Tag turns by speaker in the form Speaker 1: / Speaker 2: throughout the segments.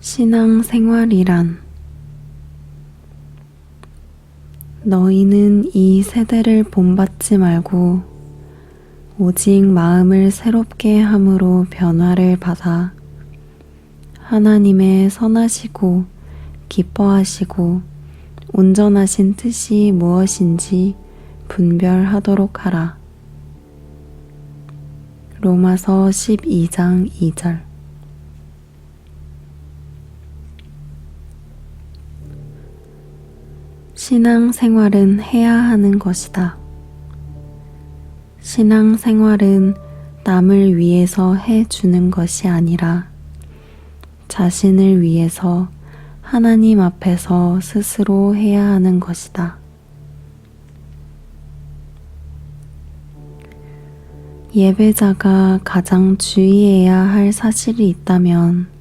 Speaker 1: 신앙생활이란 너희는 이 세대를 본받지 말고 오직 마음을 새롭게 함으로 변화를 받아 하나님의 선하시고 기뻐하시고 온전하신 뜻이 무엇인지 분별하도록 하라. 로마서 12장 2절 신앙 생활은 해야 하는 것이다. 신앙 생활은 남을 위해서 해 주는 것이 아니라 자신을 위해서 하나님 앞에서 스스로 해야 하는 것이다. 예배자가 가장 주의해야 할 사실이 있다면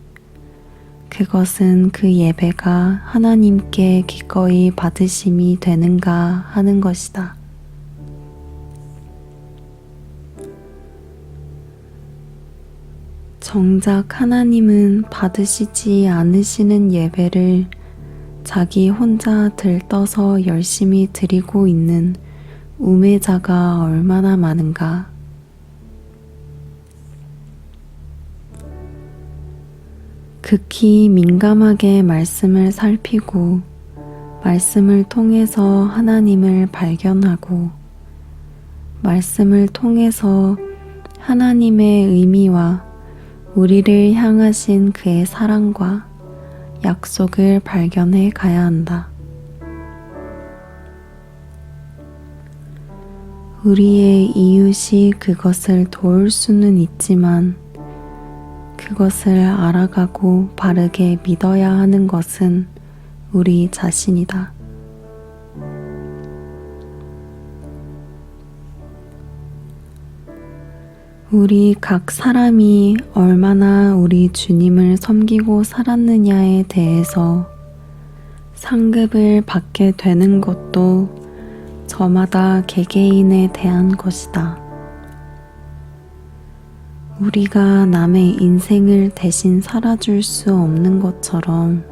Speaker 1: 그것은 그 예배가 하나님께 기꺼이 받으심이 되는가 하는 것이다. 정작 하나님은 받으시지 않으시는 예배를 자기 혼자 들떠서 열심히 드리고 있는 우매자가 얼마나 많은가. 극히 민감하게 말씀을 살피고 말씀을 통해서 하나님을 발견하고 말씀을 통해서 하나님의 의미와 우리를 향하신 그의 사랑과 약속을 발견해 가야 한다. 우리의 이웃이 그것을 도울 수는 있지만 그것을 알아가고 바르게 믿어야 하는 것은 우리 자신이다. 우리 각 사람이 얼마나 우리 주님을 섬기고 살았느냐에 대해서 상급을 받게 되는 것도 저마다 개개인에 대한 것이다. 우리가 남의 인생을 대신 살아줄 수 없는 것처럼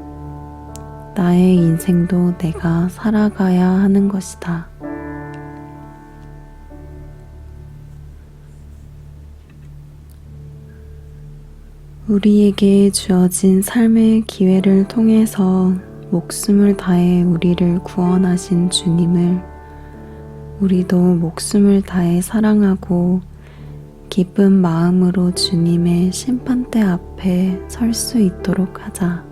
Speaker 1: 나의 인생도 내가 살아가야 하는 것이다. 우리에게 주어진 삶의 기회를 통해서 목숨을 다해 우리를 구원하신 주님을 우리도 목숨을 다해 사랑하고 기쁜 마음으로 주님의 심판대 앞에 설 수 있도록 하자.